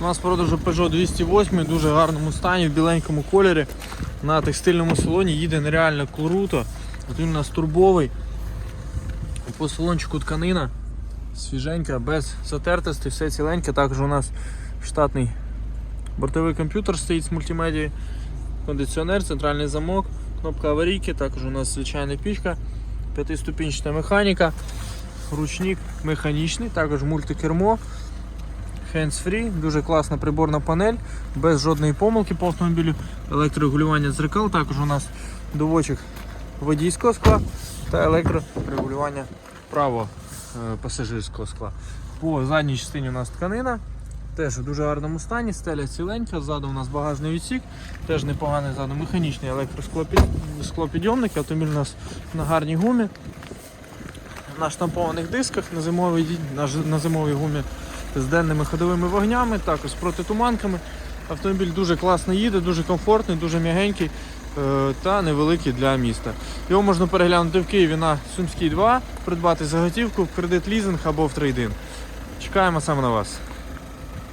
У нас в продажу Peugeot 208 в дуже гарному стані, в біленькому кольорі. На текстильному салоні їде нереально круто. От він у нас турбовий. По салончику тканина свіженька, без затертостей, все ціленьке. Також у нас штатний бортовий комп'ютер стоїть з мультимедією, кондиціонер, центральний замок, кнопка аварійки, також у нас звичайна пічка, п'ятиступінчата механіка, ручник механічний, також мультикермо, hands-free, дуже класна приборна панель, без жодної помилки по автомобілю, електрорегулювання дзеркал, також у нас доводчик водійського скла та електрорегулювання правого е, пасажирського скла. По задній частині у нас тканина, теж в дуже гарному стані, стеля ціленька, ззаду у нас багажний відсік, теж непоганий ззаду механічний електросклопідйомник, автомобіль у нас на гарній гумі, на штампованих дисках, на зимовій, на, на зимовій гумі з денними ходовими вогнями, також з протитуманками. Автомобіль дуже класно їде, дуже комфортний, дуже м'ягенький е, та невеликий для міста. Його можна переглянути в Києві на Сумській 2, придбати заготівку в кредит лізинг або в трейдин. Чекаємо саме на вас.